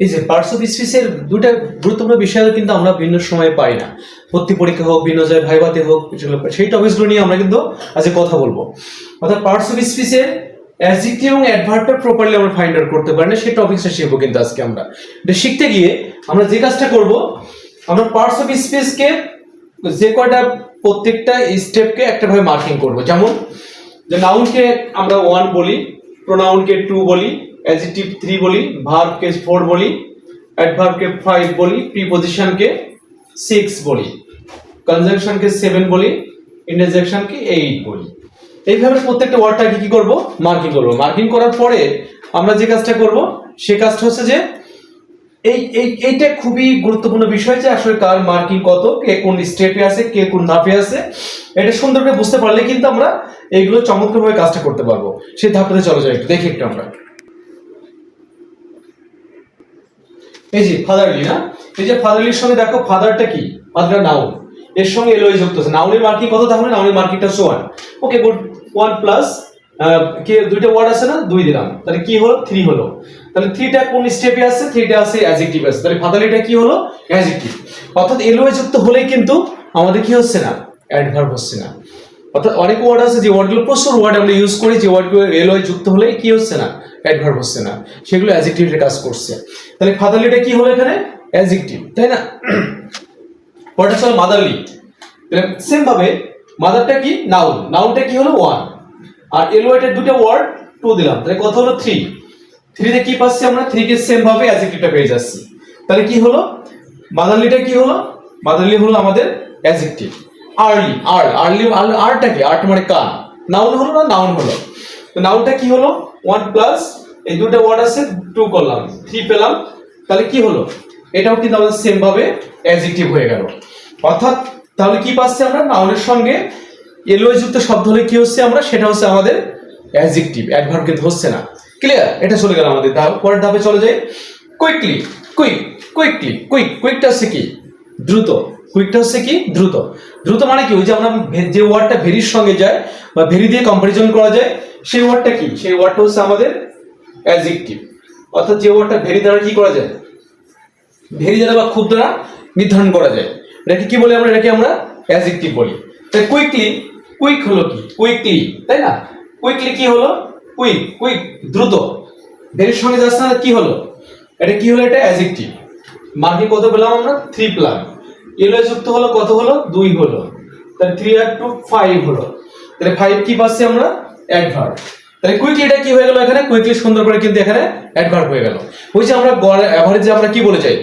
এই যে parts of স্পিচের দুটা গুরুত্বপূর্ণ বিষয় কিন্তু আমরা ভিন্ন সময়ে পাই না। ভর্তি পরীক্ষা হোক যায় ভাইবাতে হোক সেই টপিকসগুলো নিয়ে আমরা কিন্তু আজকে কথা বলব। অর্থাৎ পার্টস অফ স্পিচের অ্যাডজেক্টিভ এবং অ্যাডভার্বটা প্রপারলি আমরা ফাইন্ড আউট করতে পারি না, সেই টপিকসটা শিখব কিন্তু আজকে আমরা। এটা শিখতে গিয়ে আমরা যে কাজটা করব, আমরা পার্টস অফ স্পিচকে যে কয়টা প্রত্যেকটা স্টেপকে একটা ভাবে মার্কিং করব। যেমন, যে নাউনকে আমরা ওয়ান বলি প্রোনাউনকে টু বলি অ্যাডজেক্টিভ থ্রি বলি ভার্বকে ফোর বলি অ্যাডভার্বকে ফাইভ বলি প্রিপোজিশনকে সিক্স বলি কনজাংশনকে সেভেন বলি ইন্টারজেকশনকে এইট বলি। এইভাবে প্রত্যেকটা ওয়ার্ডটাকে কি করব? মার্কিং করব। মার্কিং করার পরে আমরা যে কাজটা করব, সে কাজটা হচ্ছে যে এই এই, এইটা খুবই গুরুত্বপূর্ণ বিষয় যে আসলে কার মার্কিং কত, কে কোন স্টেপে আছে, কে কোন ধাপে আছে। এটা সুন্দর করে বুঝতে পারলে কিন্তু আমরা এইগুলো চমৎকারভাবে কাজটা করতে পারব। সেই ধাপটাতে চলে যাই একটু। দেখি একটু আমরা। এই যে ফাদারলি না? এই যে ফাদারলির সঙ্গে দেখো ফাদারটা কি? ফাদার নাউন এর সঙ্গে এলোই যুক্ত আছে। নাউনের মার্কিং কত? তাহলে নাউনের মার্কিংটা হচ্ছে one okay good one plus কে দুইটা ওয়ার্ড আছে না? দুই দিলাম। তাহলে কি হলো? থ্রি হলো। তাহলে থ্রিটা কোন স্টেপে আছে? থ্রিটা আছে অ্যাডজেক্টিভ আছে। তাহলে ফাদারলিটা কি হলো? অ্যাডজেক্টিভ অর্থাৎ এলোয় যুক্ত হলেই কিন্তু আমাদের কি হচ্ছে না? অ্যাডভার্ব হচ্ছে না। অর্থাৎ অনেক ওয়ার্ড আছে যে ওয়ার্ডগুলো প্রচুর ওয়ার্ড আমরা ইউজ করি, যে ওয়ার্ডগুলো এলোয় যুক্ত হলেই কি হচ্ছে না? অ্যাডভার্ব হচ্ছে না সেগুলো অ্যাডজেক্টিভের কাজ করছে তাহলে ফাদারলিটা কি হলো এখানে অ্যাডজেক্টিভ তাই না পরেরটা হচ্ছে মাদারলি সেম ভাবে মাদারটা কি নাউন নাউনটা কি হলো ওয়ান আর এলোয়েটের দুটো ওয়ার্ড টু দিলাম তাহলে কত হলো থ্রি থ্রিতে কি পাচ্ছি আমরা থ্রি কে সেম ভাবে অ্যাডজেক্টিভটা পেয়ে যাচ্ছি তাহলে কি হলো মাদারলিটা কি হলো মাদারলি হলো আমাদের অ্যাডজেক্টিভ আর্লি আর আর্লি আরটা কি আর্ট মানে কান নাউন হলো না নাউন হলো তো নাউনটা কি হলো ওয়ান প্লাস এই দুটো ওয়ার্ড আছে টু করলাম থ্রি পেলাম। তাহলে কি হলো? এটাও কিন্তু আমাদের সেম ভাবে অ্যাডজেক্টিভ হয়ে গেল। অর্থাৎ তাহলে কি পাচ্ছি আমরা? নাউনের সঙ্গে এলোয় যুক্ত শব্দ হলে কি হচ্ছে আমরা? সেটা হচ্ছে আমাদের অ্যাডজেক্টিভ অ্যাডভার্ব কিন্তু হচ্ছে না। ক্লিয়ার এটা চলে গেল আমাদের। পরের ধাপে চলে যাই। কুইকলি কুইক কুইকলি কুইক কুইকটা হচ্ছে কি? দ্রুত। কুইকটা হচ্ছে কি? দ্রুত। দ্রুত মানে কি? ওই যে আমরা যে ওয়ার্ডটা ভেরির সঙ্গে যায় বা ভেরি দিয়ে কম্পারিজন করা যায়, সেই ওয়ার্ডটা কি? সেই ওয়ার্ডটা হচ্ছে আমাদের অ্যাডজেক্টিভ অর্থাৎ যে ওয়ার্ডটা ভেরি দ্বারা কি করা যায়? ভেরি দ্বারা বা খুব দ্বারা নির্ধারণ করা যায়। এটাকে কি বলি আমরা? এটাকে আমরা অ্যাডজেক্টিভ বলি। তাই কুইকলি কুইক হলো কি? কুইকলি তাই না? কুইকলি কি হলো? কুইক কুইক দ্রুত। ভেরির সঙ্গে যাচ্ছে না, কি হলো? এটা কি হলো? এটা অ্যাডজেক্টিভ মার্কে কত পেলাম আমরা? থ্রি পেলাম। এলো যুক্ত হলো কত হলো? দুই হলো। তাহলে থ্রি আর টু ফাইভ হলো। তাহলে ফাইভ কি পাচ্ছি আমরা? অ্যাডভার্ব তাহলে কুইকলি এটা কি হয়ে গেল এখানে? কুইকলি সুন্দর করে কিন্তু এখানে অ্যাডভার্ব হয়ে গেল। ওই যে আমরা অ্যাভারেজে আমরা কি বলে যাই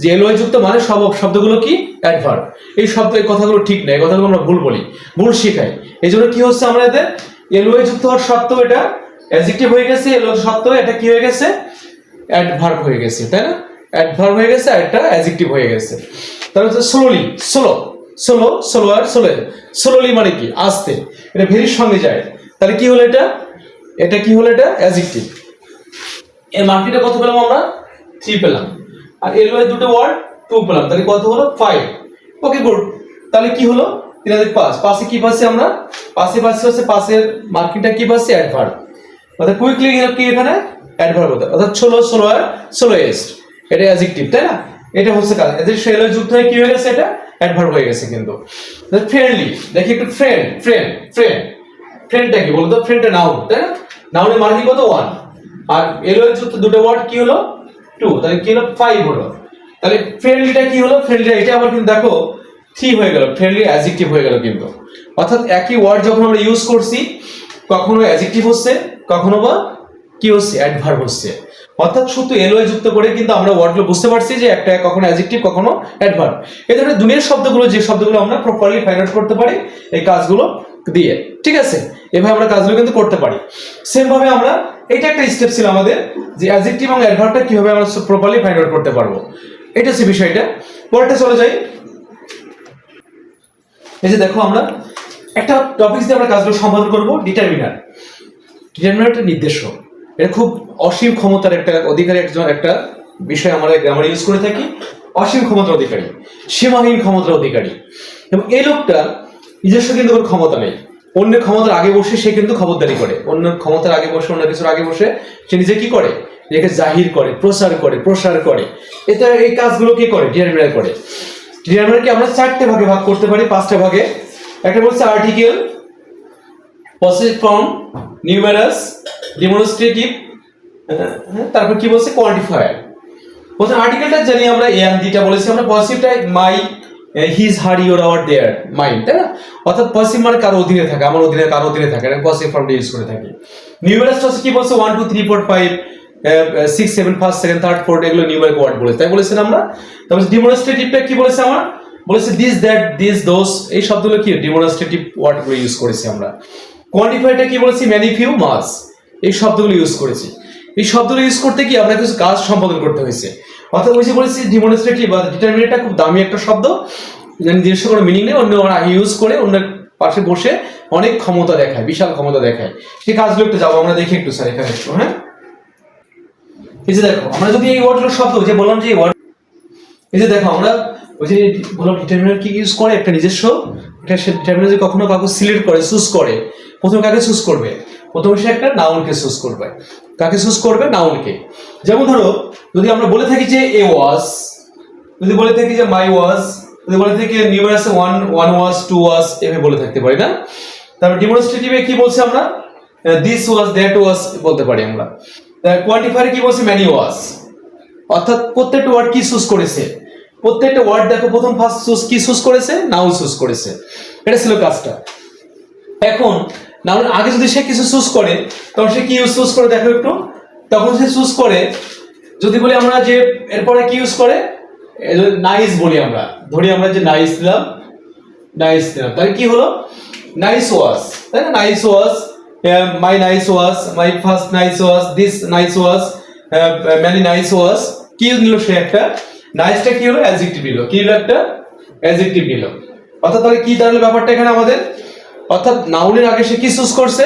যে এলোয় যুক্ত মানে সব শব্দগুলো কি? অ্যাডভার্ব এই শব্দ এই কথাগুলো ঠিক না এই কথাগুলো আমরা ভুল বলি। ভুল শেখাই। এই জন্য কি হচ্ছে আমরা এদের? এলোয় যুক্ত হওয়ার সত্ত্বেও এটা অ্যাডজেক্টিভ হয়ে গেছে। এলো সত্ত্বেও এটা কি হয়ে গেছে? অ্যাডভার্ব হয়ে গেছে, তাই না? অ্যাডভার্ব হয়ে গেছে আর একটা অ্যাডজেক্টিভ হয়ে গেছে। তাহলে হচ্ছে স্লোলি স্লো স্লো স্লো আর স্লো স্লোলি মানে কি? আস্তে। এটা ভেরির সঙ্গে যায়। তাহলে কি হলো এটা? এটা কি হলো এটা? অ্যাডজেক্টিভ এর মার্কেটে কত পেলাম আমরা? থ্রি পেলাম। আর এর ওয়াই দুটো ওয়ার্ড টু পেলাম। তাহলে কত হলো? ফাইভ ওকে গুড তাহলে কি হলো? তিন হাজার পাঁচ। পাশে কি পাচ্ছি আমরা? পাশে পাচ্ছি হচ্ছে পাশের মার্কিংটা কি পাচ্ছি? অ্যাডভার্ব অর্থাৎ কুইকলি কি এখানে? অ্যাডভার্ব হতে অর্থাৎ ষোলো ষোলো আর ষোলোয়েস্ট এটা অ্যাডজেক্টিভ তাই না? এটা হচ্ছে কাজ। এদের শেলো যুক্ত হয়ে কি হয়ে গেছে এটা? অ্যাডভার্ব হয়ে গেছে কিন্তু। ফ্রেন্ডলি দেখি একটু ফ্রেন্ড ফ্রেন্ড ফ্রেন্ড ফ্রেন্ডটা কি বলতো? ফ্রেন্ডটা নাউন তাই না? নাউনের মার্কিং কত ওয়ান আর এলো যুক্ত দুটো ওয়ার্ড কি হলো? টু তাহলে কি হলো? ফাইভ হলো। তাহলে ফ্রেন্ডলিটা কি হলো? ফ্রেন্ডলি এটা আবার কিন্তু দেখো থ্রি হয়ে গেল। ফ্রেন্ডলি অ্যাডজেক্টিভ হয়ে গেল কিন্তু। অর্থাৎ একই ওয়ার্ড যখন আমরা ইউজ করছি, কখনো অ্যাডজেক্টিভ হচ্ছে, কখনো বা কি হচ্ছে? অ্যাডভার্ব হচ্ছে। অর্থাৎ শুধু এলোয় যুক্ত করে কিন্তু আমরা ওয়ার্ডগুলো বুঝতে পারছি যে একটা কখনো অ্যাডজেক্টিভ কখনো অ্যাডভার্ব এই ধরনের দুনিয়ার শব্দগুলো, যে শব্দগুলো আমরা প্রপারলি ফাইন্ড আউট করতে পারি, এই কাজগুলো দিয়ে। ঠিক আছে? এভাবে আমরা কাজগুলো কিন্তু করতে পারি। সেম ভাবে আমরা এটা একটা স্টেপ ছিল আমাদের, যে অ্যাডজেক্টিভ এবং অ্যাডভার্বটা কীভাবে আমরা প্রপারলি ফাইন্ড আউট করতে পারব। এটা হচ্ছে বিষয়টা। পরেরটা চলে যাই। এই যে দেখো আমরা, একটা টপিক দিয়ে আমরা কাজগুলো সম্পাদন করব ডিটারমিনার ডিটারমিনার একটা নির্দেশক। এটা খুব অসীম ক্ষমতার একটা অধিকারী একজন, একটা বিষয় আমরা গ্রামার ইউজ করে থাকি। অসীম ক্ষমতার অধিকারী, সীমাহীন ক্ষমতার অধিকারী। এবং এই লোকটা নিজস্ব কিন্তু কোনো ক্ষমতা নেই। অন্যের ক্ষমতার আগে বসে সে কিন্তু খবরদারি করে। অন্যের ক্ষমতার আগে বসে, অন্য কিছুর আগে বসে সে নিজে কি করে? নিজেকে জাহির করে, প্রচার করে, প্রসার করে। এটা এই কাজগুলো কে করে? ডিটারমিনার করে। ডিটারমিনারকে আমরা চারটে ভাগে ভাগ করতে পারি, পাঁচটা ভাগে। একটা বলছে article possess form numerous demonstrative তারপর কি বলছে? কোয়ান্টিফায়ার প্রথম আর্টিকেলটা জানি আমরা এম যেটা বলেছি, আমরা পজিটিভটা my his her your our their mine তাই না? অর্থাৎ পজিটিভ মানে কারও অধীনে থাকে, আমার অধীনে, কারও অধীনে থাকে, এটা পজিটিভ ফর্মটা ইউজ করে থাকি। নিউমেরাসটা হচ্ছে কি বলছে? One two three four five six seven first second third fourth এগুলো নিউমেরিক ওয়ার্ড বলেছে, তাই বলেছেন আমরা? তারপর ডিমনস্ট্রেটিভটা কি বলেছে আমার? বলেছে দিস দ্যাট দিস দোস এই শব্দগুলো কি? ডিমনস্ট্রেটিভ ওয়ার্ডগুলো ইউজ করেছি আমরা। কোয়ান্টিফাইটা কি বলেছি? ম্যানি ফিউ মাস এই শব্দগুলো ইউজ করেছি। এই শব্দগুলো ইউজ করতে গিয়ে আমরা কিছু কাজ সম্পাদন করতে হয়েছে। অর্থাৎ ওই যে বলেছি ডিমনস্ট্রেটিভ বা ডিটারমিনেটটা খুব দামি একটা শব্দ নিজস্ব কোনো মিনিং নেই, অন্য ইউজ করে অন্য পাশে বসে অনেক ক্ষমতা দেখায়, বিশাল ক্ষমতা দেখায়। সেই কাজগুলো একটু যাব, আমরা দেখি একটু, স্যার, এখানে একটু হ্যাঁ? এই যে দেখো, আমরা যদি এই ওয়ার্ডগুলো শব্দ যে বললাম যে এই ওয়ার্ড এই যে দেখো, আমরা ওই যে বললাম ডিটারমিনার কি ইউজ করে? একটা নিজস্ব একটা সে ডিটারমিনার যদি কখনো কাউকে সিলেক্ট করে চুজ করে প্রথমে কাকে চুজ করবে? প্রথমে সে একটা নাউনকে চুজ করবে। কাকে চুজ করবে? নাউনকে যেমন ধরো, যদি আমরা বলে থাকি যে এ ওয়াজ, যদি বলে থাকি যে মাই ওয়াজ, যদি বলে থাকি numerous one one vase, two vase, এভাবে বলে থাকতে পারি, না? তারপর ডিমনস্ট্রেটিভে কি বলছে আমরা? দিস ওয়াজ দ্যাট ওয়াজ বলতে পারি আমরা। কোয়ান্টিফায়ারে কি বলছে? ম্যানি ওয়াজ অর্থাৎ প্রত্যেকটা ওয়ার্ড কি চুজ করেছে? প্রত্যেকটা ওয়ার্ড দেখো, প্রথম ফার্স্ট চুজ কি চুজ করেছে? নাউন চুজ করেছে। এটা ছিল কাজটা। এখন নাউন আগে যদি সে কিছু চুজ করে, তখন সে কি ইউজ চুজ করে দেখো একটু? তখন সে চুজ করে, যদি বলি আমরা যে এরপরে কি ইউজ করে? নাইস বলি আমরা, ধরি আমরা যে নাইস দিলাম নাইস দিলাম। তাহলে কি হলো? নাইস ওয়াজ তাই না? Nice vase my nice vase my first nice vase this nice vase many nice vase কি নিল সে একটা? নাইসটা কি হলো? অ্যাডজেক্টিভ নিল। কি হলো একটা? অ্যাডজেক্টিভ নিল। অর্থাৎ তাহলে কি দাঁড়াল ব্যাপারটা এখানে আমাদের? অর্থাৎ নাউনের আগে সে কি চুজ করছে?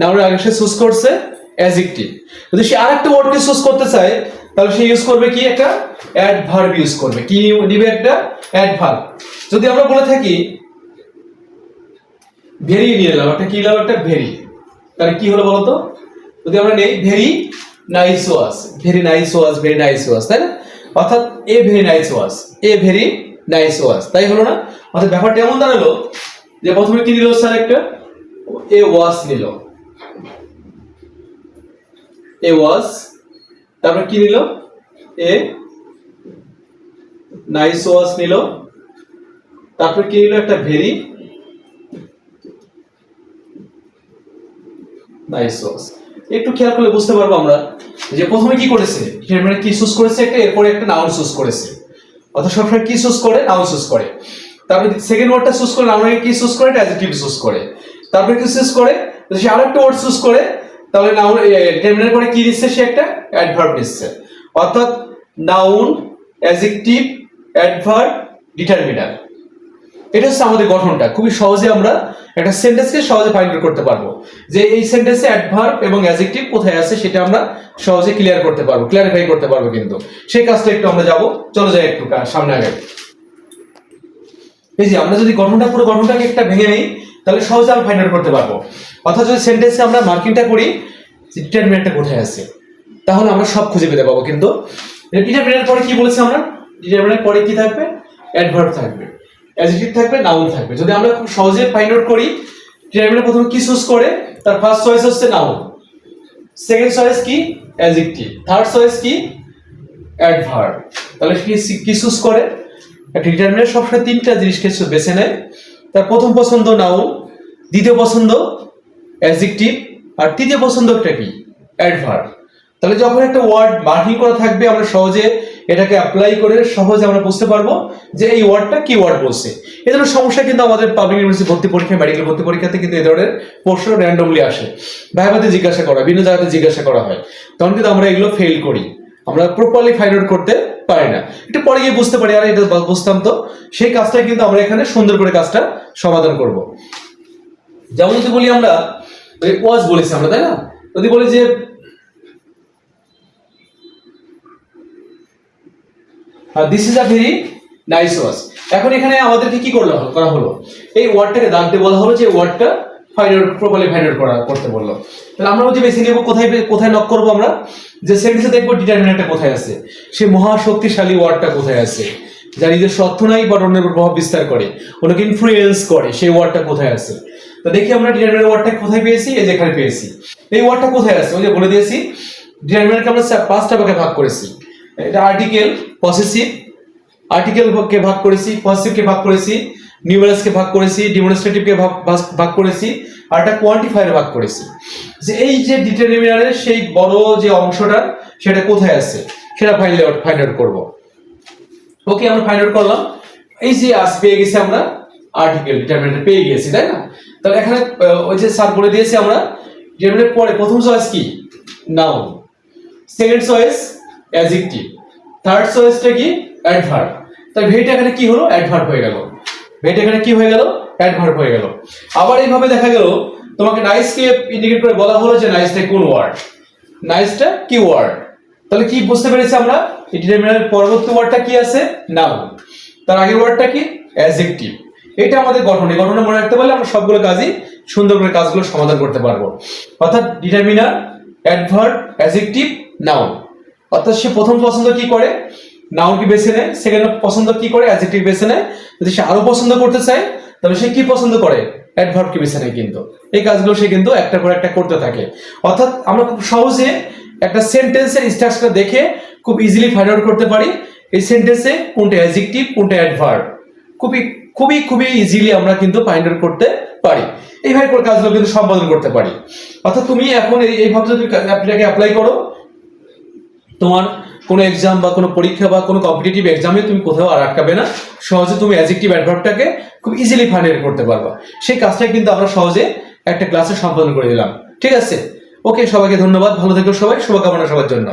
নাউনের আগে সে চুজ করছে অ্যাডজেক্টিভ যদি সে আরেকটা ওয়ার্ডকে চুজ করতে চায়, তাহলে সে ইউজ করবে কি একটা? অ্যাডভার্ব ইউজ করবে। কি নিবে একটা? অ্যাডভার্ব যদি আমরা বলে থাকি ভেরি নিয়ে এলাম একটা কি এলাম একটা ভেরি তাহলে কি হলো বলতো? যদি আমরা নেই very nice vase very nice vase very nice vase তাই না? অর্থাৎ a very nice vase a very nice vase তাই হলো না? অর্থাৎ ব্যাপারটা এমন দাঁড়াল যে প্রথমে কি নিল স্যার একটা? এ ওয়াজ নিল। এ ওয়াজ, তারপর কি নিল? এ নাইস ওয়াজ নিল। তারপর কি নিল একটা ভেরি? নাইস ওয়াজ। একটু খেয়াল করলে বুঝতে পারব আমরা যে প্রথমে কি করেছে? মানে কি চুজ করেছে একটা, এরপরে একটা নাউন চুজ করেছে। অর্থাৎ সবসময় কি চুজ করে? নাউন চুজ করে। তারপরে সেকেন্ড ওয়ার্ডটা চুজ করলে নাউন কি চুজ করে? অ্যাডজেক্টিভ চুজ করে। তারপরে কি চুজ করে? সে আরেকটা ওয়ার্ড চুজ করে, তাহলে নাউন ডিটারমিনার পরে কি দিচ্ছে? সে একটা অ্যাডভার্ব দিচ্ছে। অর্থাৎ নাউন অ্যাডজেক্টিভ অ্যাডভার্ব ডিটারমিনার এটা হচ্ছে আমাদের গঠনটা। খুবই সহজে আমরা একটা সেন্টেন্সকে সহজে ফাইন্ড আউট করতে পারব। যে এই সেন্টেন্সে অ্যাডভার্ব এবং অ্যাডজেক্টিভ কোথায় আছে সেটা আমরা সহজে ক্লিয়ার করতে পারব ক্লিয়ারিফাই করতে পারব কিন্তু। সেই কাজটা একটু আমরা যাব। চলো যাই একটু সামনে আগে এই যে আমরা যদি গঠনটা পুরো গঠনটাকে একটা ভেঙে নিই, তাহলে সহজে আমরা ফাইন্ড আউট করতে পারব। অর্থাৎ যদি সেন্টেন্সে আমরা মার্কিংটা করি ডিটারমিনেটটা কোথায় আছে। তাহলে আমরা সব খুঁজে পেতে পাবো কিন্তু। ডিটারমিনেট পরে কি বলেছি আমরা? ডিটারমিনেট পরে কি থাকবে? অ্যাডভার্ব থাকবে। অ্যাডজেক্টিভ থাকবে নাউন থাকবে। যদি আমরা খুব সহজে ফাইন্ড আউট করি ডিটারমিনেট প্রথমে কি চুজ করে? তার ফার্স্ট চয়েস হচ্ছে নাউন সেকেন্ড চয়েস কি? অ্যাডজেক্টিভ থার্ড চয়েস কি? অ্যাডভার্ব তাহলে কি চুজ করে? একটা ডিটারমিনেট সবসময় তিনটা জিনিসকে বেছে নেয়। তার প্রথম পছন্দ নাউন দ্বিতীয় পছন্দ অ্যাডজেক্টিভ আর তৃতীয় পছন্দ একটা কি? অ্যাডভার্ব তাহলে যখন একটা ওয়ার্ড মার্কিং করা থাকবে, আমরা সহজে এটাকে অ্যাপ্লাই করে সহজে আমরা বুঝতে পারব যে এই ওয়ার্ডটা কি ওয়ার্ড বলছে। এই ধরনের সমস্যা কিন্তু আমাদের পাবলিক ইউনিভার্সিটি ভর্তি পরীক্ষা মেডিকেল ভর্তি পরীক্ষাতে কিন্তু এই ধরনের প্রশ্ন র্যান্ডমলি আসে। ভাইভাতে জিজ্ঞাসা করা বিভিন্ন জায়গাতে জিজ্ঞাসা করা হয়। তখন কিন্তু আমরা এগুলো ফেল করি। আমরা প্রপারলি ফাইন্ড আউট করতে পারি না। একটু পরে গিয়ে বুঝতে পারি, আরে এটা বুঝতাম তো। সেই কাজটা কিন্তু আমরা এখানে সুন্দর করে কাজটা সমাধান করব। যেমন যদি বলি আমরা ওয়াজ বলেছি আমরা, তাই না? যদি বলি যে this is a very nice vase এখন এখানে আমাদেরকে কি করল, করা হলো? এই ওয়ার্ডটাকে দাগ দিয়ে বলা হলো যে ওয়ার্ডটা ফাইন্ড প্রপারলি করা, করতে বলল। তাহলে আমরা কোথায় কোথায় নক করব আমরা? যে দেখব ডিটারমিনেন্টটা কোথায় আছে। মহাশক্তিশালী ওয়ার্ডটা কোথায় আছে? যার অর্থ নাই বা অন্যের প্রভাব বিস্তার করে। ইনফ্লুয়েন্স করে সেই ওয়ার্ডটা কোথায় আছে। তো দেখি আমরা ডিটারমিনেন্ট ওয়ার্ডটা কোথায় পেয়েছি? এই যে এখানে পেয়েছি। এই ওয়ার্ডটা কোথায় আছে? ওই যে বলে দিয়েছি ডিটারমিনেন্টকে আমরা পাঁচটা ভাগে ভাগ করেছি। এটা আর্টিকেল পসেসিভ আর্টিকেল কে ভাগ করেছি পজিটিভকে ভাগ করেছি নিউমারাসকে ভাগ করেছি ডিমনস্ট্রেটিভকে ভাগ করেছি, আর একটা কোয়ান্টিফায়ার ভাগ করেছি। যে এই যে ডিটারমিনারের সেই বড় যে অংশটা, সেটা কোথায় আছে? সেটা আউট ফাইন্ড আউট করব। ওকে আমরা ফাইন্ড আউট করলাম। এই যে আজ পেয়ে গেছি আমরা আর্টিকেল ডিটারমিনেন্ট পেয়ে গেছি, তাই না? তাহলে এখানে ওই যে স্যার বলে দিয়েছি আমরা ডিটারমিনেন্ট পরে, প্রথম চয়েস কি? Noun second choice adjective third চয়েসটা কি? অ্যাডভার্ব তাহলে ভেট এখানে কি হলো? অ্যাডভার্ব হয়ে গেল। ভেট এখানে কি হয়ে গেল? অ্যাডভার্ব হয়ে গেল। আবার এইভাবে দেখা গেল, তোমাকে নাইসকে ইন্ডিকেট করে বলা হলো যে নাইসটা কোন ওয়ার্ড নাইসটা কি ওয়ার্ড তাহলে কি বুঝতে পেরেছি আমরা? এই ডিটারমিনারের পরবর্তী ওয়ার্ডটা কি আছে? নাউন তার আগের ওয়ার্ডটা কি? অ্যাডজেক্টিভ এটা আমাদের গঠন। এই গঠনে মনে রাখতে পারলে আমরা সবগুলো কাজই সুন্দর করে কাজগুলো সমাধান করতে পারব। অর্থাৎ ডিটারমিনার অ্যাডভার্ব অ্যাডজেক্টিভ নাউন অর্থাৎ সে প্রথম পছন্দ কি করে? নাউন কি বেছে নেয়? সেকেন্ড পছন্দ কি করে? অ্যাডজেক্টিভ বেছে নেয়? যদি সে আরও পছন্দ করতে চায়, তাহলে সে কি পছন্দ করে? অ্যাডভার্ব কি বেছে নেয় কিন্তু। এই কাজগুলো সে কিন্তু একটা পর একটা করতে থাকে। অর্থাৎ আমরা খুব সহজে একটা সেন্টেন্সের স্ট্রাকচার দেখে খুব ইজিলি ফাইন্ড আউট করতে পারি। এই সেন্টেন্সে কোনটা অ্যাডজেক্টিভ কোনটা অ্যাডভার্ব খুবই খুবই খুবই ইজিলি আমরা কিন্তু ফাইন্ড আউট করতে পারি। এইভাবে করে কাজগুলো কিন্তু সম্পাদন করতে পারি। অর্থাৎ তুমি এখন এই- এইভাবে যদি অ্যাপটাকে অ্যাপ্লাই করো। তোমার কোনো এক্সাম বা কোনো পরীক্ষা বা কোনো কম্পিটিটিভ এক্সামে তুমি কোথাও আর আটকাবে না। সহজে তুমি অ্যাজেক্টিভ অ্যাডভার্বটাকে খুব ইজিলি ফাইন্ড করতে পারবা। সেই কাজটাই কিন্তু আমরা সহজে একটা ক্লাসে সম্পাদন করে দিলাম ঠিক আছে? ওকে সবাইকে ধন্যবাদ। ভালো থেকো সবাই। শুভকামনা সবার জন্য।